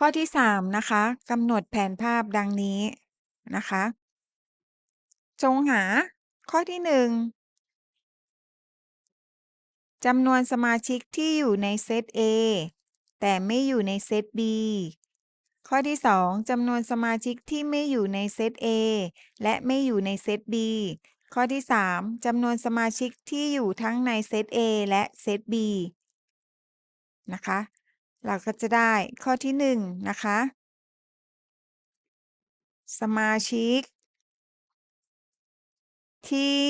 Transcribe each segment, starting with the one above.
ข้อที่ 3 นะคะกำหนดแผนภาพดังนี้นะคะ จงหาข้อที่ 1จำนวนสมาชิกที่อยู่ในเซต A แต่ไม่อยู่ในเซต B ข้อที่ 2จำนวนสมาชิกที่ไม่อยู่ในเซต A และไม่อยู่ในเซต B ข้อที่ 3จำนวนสมาชิกที่อยู่ทั้งในเซต A และเซต B นะคะ เราก็จะได้ข้อที่1นะคะ สมาชิก ที่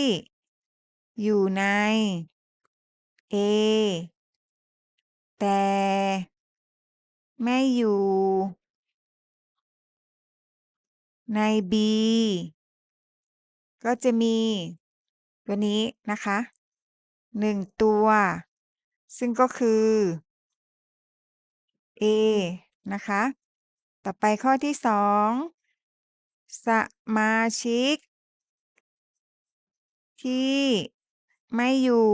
อยู่ใน A แต่ไม่อยู่ ใน B ก็จะมีตัวนี้นะคะ1ตัว ซึ่งก็คือ A นะคะ ต่อไปข้อที่2สมาชิก ที่ไม่อยู่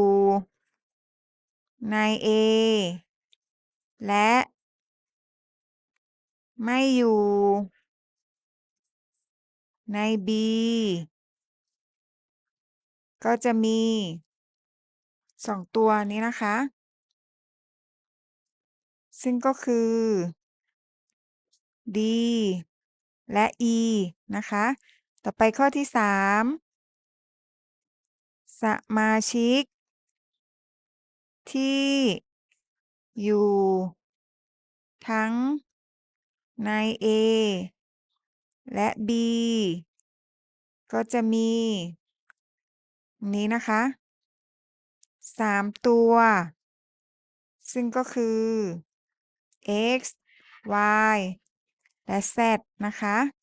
ใน A และ ไม่อยู่ ใน B ก็จะมี2ตัวนี้นะคะ ซึ่งก็คือ D และ E นะคะ ต่อไปข้อที่ 3 สมาชิก ที่อยู่ ทั้งใน A และ B ก็จะมีนี้นะคะ3ตัว ซึ่งก็คือ X Y และ Z นะคะ